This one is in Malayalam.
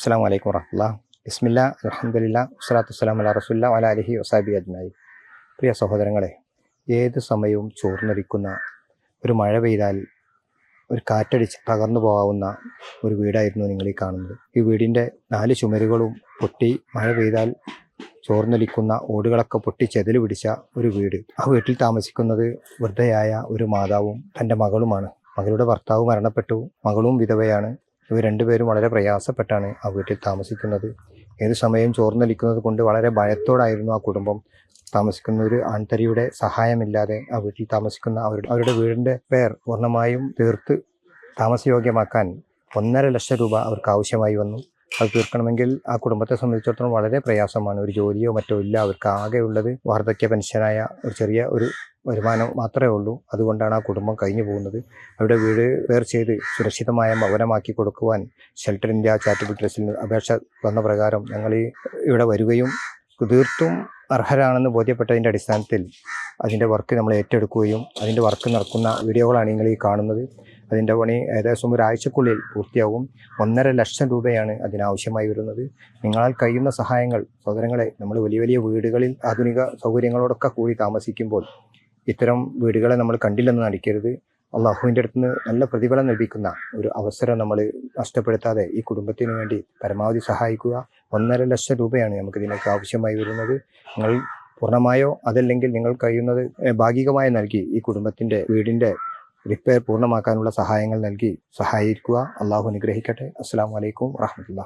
അസ്സാം വലൈക്കും വറഹമുല്ല ബിസ്മില്ല അലഹമില്ല വസ്സലാത്തു വസ്സലാം അല്ല റസുല്ല വല അലഹി വസാബി അജ്മായി പ്രിയ സഹോദരങ്ങളെ ഏത് സമയവും ചോർന്നൊലിക്കുന്ന ഒരു മഴ പെയ്താൽ ഒരു കാറ്റടിച്ച് തകർന്നു പോകാവുന്ന ഒരു വീടായിരുന്നു നിങ്ങൾ ഈ കാണുന്നത്. ഈ വീടിന്റെ നാല് ചുമരുകളും പൊട്ടി മഴ പെയ്താൽ ചോർന്നൊലിക്കുന്ന ഓടുകളൊക്കെ പൊട്ടി ചെതിൽ പിടിച്ച ഒരു വീട്. ആ വീട്ടിൽ താമസിക്കുന്നത് വൃദ്ധയായ ഒരു മാതാവും തന്റെ മകളുമാണ്. മകളുടെ ഭർത്താവ് മരണപ്പെട്ടു. മകളും വിധവയാണ്. ഇവർ രണ്ടുപേരും വളരെ പ്രയാസപ്പെട്ടാണ് ആ വീട്ടിൽ താമസിക്കുന്നത്. ഏത് സമയം ചോർന്നൊലിക്കുന്നത് കൊണ്ട് വളരെ ഭയത്തോടായിരുന്നു ആ കുടുംബം. താമസിക്കുന്ന ഒരു ആൺതരിയുടെ സഹായമില്ലാതെ ആ വീട്ടിൽ താമസിക്കുന്ന അവരുടെ അവരുടെ വീടിന്റെ പേർ പൂർണമായും തീർത്ത് താമസയോഗ്യമാക്കാൻ ഒന്നര ലക്ഷം രൂപ അവർക്ക് ആവശ്യമായി വന്നു. അത് തീർക്കണമെങ്കിൽ ആ കുടുംബത്തെ സംബന്ധിച്ചിടത്തോളം വളരെ പ്രയാസമാണ്. ഒരു ജോലിയോ മറ്റോ ഇല്ല. അവർക്ക് ആകെയുള്ളത് വാർദ്ധക്യ പെൻഷനായ ഒരു ചെറിയ ഒരു വരുമാനം മാത്രമേ ഉള്ളൂ. അതുകൊണ്ടാണ് ആ കുടുംബം കഴിഞ്ഞു പോകുന്നത്. അവരുടെ വീട് വേർ ചെയ്ത് സുരക്ഷിതമായ ഭവനമാക്കി കൊടുക്കുവാൻ ഷെൽട്ടർ ഇന്ത്യ ചാരിറ്റബിൾ ട്രസ്റ്റിൽ അപേക്ഷ വന്ന പ്രകാരം ഞങ്ങൾ ഇവിടെ വരികയും തീർത്തും അർഹരാണെന്ന് ബോധ്യപ്പെട്ടതിന്റെ അടിസ്ഥാനത്തിൽ അതിന്റെ വർക്ക് നമ്മൾ ഏറ്റെടുക്കുകയും അതിന്റെ വർക്ക് നടക്കുന്ന വീഡിയോകളാണ് നിങ്ങൾ ഈ കാണുന്നത്. അതിന്റെ പണി ഏകദേശം ഒരാഴ്ചക്കുള്ളിൽ പൂർത്തിയാകും ഒന്നര ലക്ഷം രൂപയാണ് അതിനാവശ്യമായി വരുന്നത്. നിങ്ങളാൽ കഴിയുന്ന സഹായങ്ങൾ സഹോദരങ്ങളെ നമ്മൾ വലിയ വലിയ വീടുകളിൽ ആധുനിക സൗകര്യങ്ങളോടൊക്കെ കൂടി താമസിക്കുമ്പോൾ ഇത്തരം വീടുകളെ നമ്മൾ കണ്ടില്ലെന്ന് നടിക്കരുത്. അള്ളാഹുവിന്റെ അടുത്ത് നിന്ന് നല്ല പ്രതിഫലം ലഭിക്കുന്ന ഒരു അവസരം നമ്മൾ നഷ്ടപ്പെടുത്താതെ ഈ കുടുംബത്തിന് വേണ്ടി പരമാവധി സഹായിക്കുക. ഒന്നര ലക്ഷം രൂപയാണ് നമുക്ക് ഇതിനൊക്കെ ആവശ്യമായി വരുന്നത്. നിങ്ങൾ പൂർണമായോ അതല്ലെങ്കിൽ നിങ്ങൾ കഴിയുന്നത് ഭാഗികമായി നൽകി ഈ കുടുംബത്തിന്റെ വീടിന്റെ റിപ്പയർ പൂർണമാക്കാനുള്ള സഹായങ്ങൾ നൽകി സഹായിക്കുക. അള്ളാഹു അനുഗ്രഹിക്കട്ടെ. അസ്സാം വലൈക്കും വാഹമത്തുള്ള